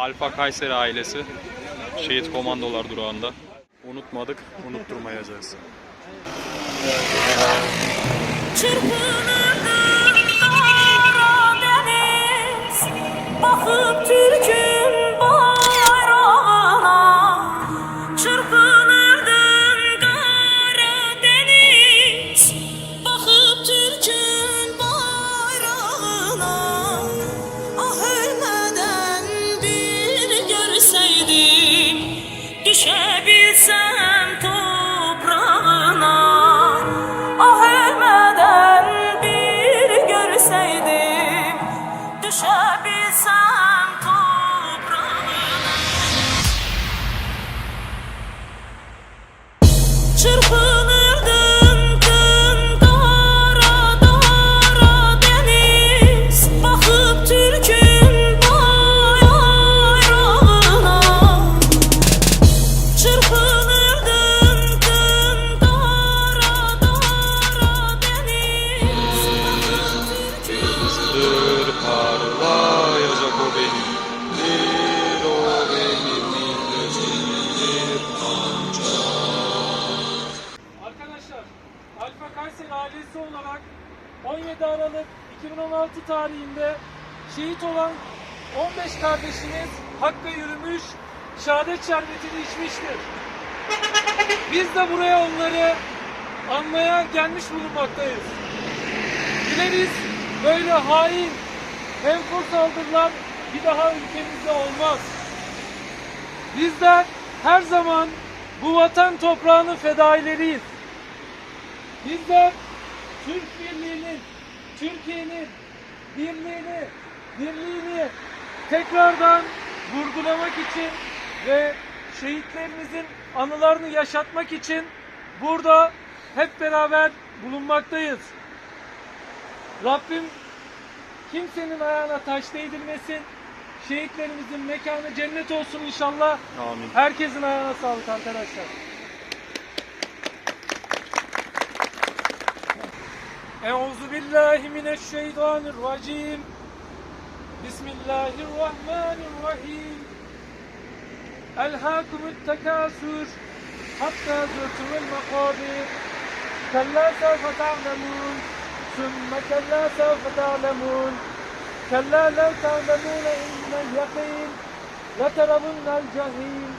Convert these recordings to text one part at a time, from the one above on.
Alfa Kayseri ailesi Şehit Komandolar durağında. Unutmadık, unutturmayacağız. Çırpınırdım Çırpınırdım gün dara dara deniz. Bakıp Türk'ün bayrağına. Çırpınırdım gün dara dara deniz. Bakıp Türk'ün 17 Aralık 2016 tarihinde şehit olan 15 kardeşiniz Hakk'a yürümüş, şehadet şerbetini içmiştir. Biz de buraya onları anmaya gelmiş bulunmaktayız. Dileriz böyle hain, menfur saldırılar bir daha ülkemizde olmaz. Bizler her zaman bu vatan toprağının fedaileriyiz. Bizler Türk birliğinin, Türkiye'nin birliğini, birliğini tekrardan vurgulamak için ve şehitlerimizin anılarını yaşatmak için burada hep beraber bulunmaktayız. Rabbim kimsenin ayağına taş değdirmesin. Şehitlerimizin mekanı cennet olsun inşallah. Amin. Herkesin ayağına sağlık arkadaşlar. Euzu billahi mineşşeytanirracim. Bismillahirrahmanirrahim. Elhakumut tekasür hatta zurtumul makabir. Kalla sawfa ta'lemun. Sümme kalla sawfa ta'lemun. Kalla lev ta'lemune innel yakin. Leteravunna el cahil.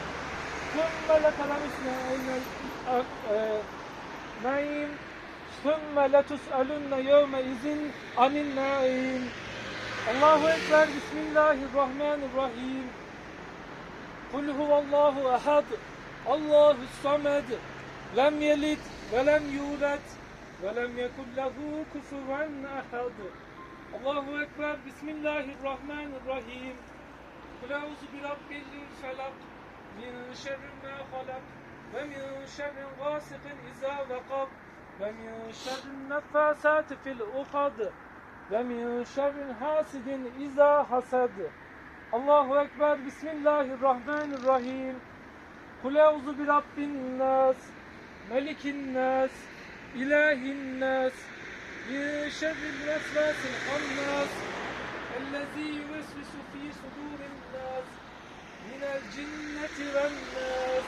Sümme leteravusna innel Sümme letus'elünne yevme izin anin naim. Allahu Ekber, Bismillahirrahmanirrahim. Kul huvallahu ehad, Allahu samed, lem yelit ve lem yulet ve lem yekun lehu kufuven. Allahu Ekber, Bismillahirrahmanirrahim. Kul euzu bi rabbil felak, min şerrin ma halak ve min şerrin gasikin iza vekab ve min şerrin nefasati fil ukadı ve min şerrin hasidin iza hasadı. Allahu Ekber, Bismillahirrahmanirrahim. Kule uzu bir Rabbin nas, melikin nas, ilahin nas, min şerrin vesvesil hannas, ellezî yüvesvisu fî sudûrin nas, minel cinneti ven nas.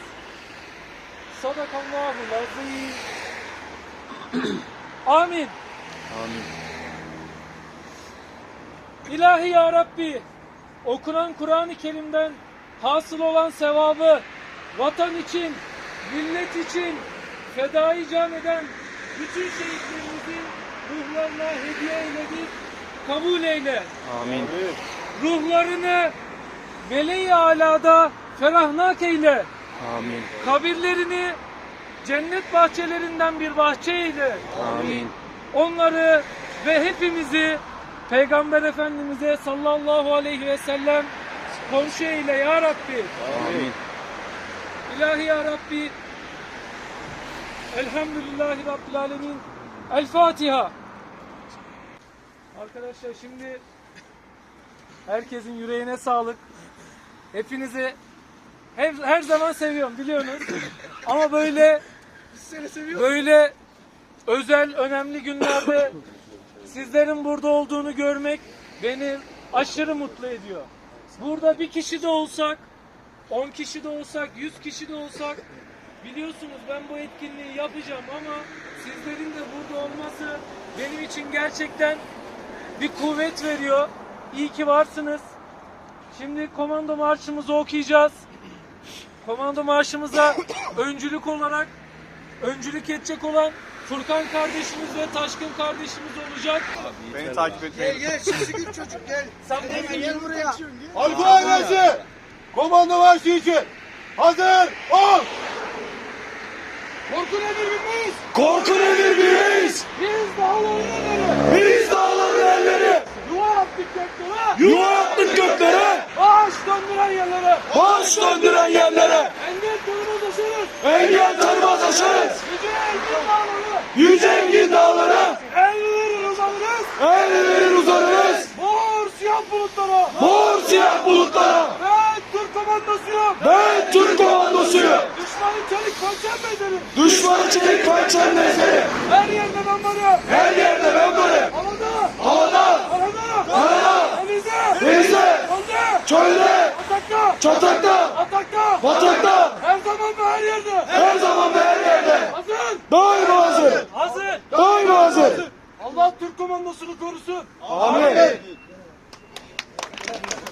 Sadakallahu lazîm. Amin. Amin. İlahi Ya Rabbi, okunan Kur'an-ı Kerim'den hasıl olan sevabı vatan için, millet için fedai can eden bütün şehitlerimizin ruhlarına hediye eyledik, kabul eyle. Amin. Ruhlarını meleği alada ferahnak eyle. Amin. Kabirlerini cennet bahçelerinden bir bahçe eyle. Amin. Onları ve hepimizi Peygamber Efendimiz'e sallallahu aleyhi ve sellem komşu eyle ya Rabbi. Amin. İlahi ya Rabbi. Elhamdülillahi Rabbil Alemin. El Fatiha. Arkadaşlar şimdi herkesin yüreğine sağlık. Hepinizi her, her zaman seviyorum biliyorsunuz. Ama böyle böyle özel önemli günlerde sizlerin burada olduğunu görmek beni aşırı mutlu ediyor. Burada bir kişi de olsak, 10 kişi de olsak, 100 kişi de olsak biliyorsunuz ben bu etkinliği yapacağım ama sizlerin de burada olması benim için gerçekten bir kuvvet veriyor. İyi ki varsınız. Şimdi komando marşımızı okuyacağız. Komando marşımıza öncülük olarak öncülük edecek olan Furkan kardeşimiz ve Taşkın kardeşimiz olacak. Beni takip etmeyin. Gel şişi gül çocuk gel. Sen Gel, gel buraya. Halkı ailesi komando marşı için hazır ol. Korku nedir bilmeyiz. Korku nedir bilmeyiz. Biz dağların elleri, Biz dağların elleri yuva attık göklere, yuva attık göklere. ağaç döndüren yerlere, Baş döndüren yerlere. engel tanımaz aşarız, Engel bulutlara, Mor siyah bulutlara. ben Türk komandosuyum, Ben Türk komandosuyum. düşmanı çelik parçam ederim, Düşmanı çelik parçanın eseri. her yerde ben varım, Her yerde ben varım. havada, Havada, karada, Karada, denizde, denizde, yolda, çölde, atakta, çatakta, atakta, batakta. her zaman ve her yerde, Her zaman ve her yerde. hazır, Daima hazır. hazır, Daima hazır. Allah Türk komandosunu korusun. Amin. Gracias.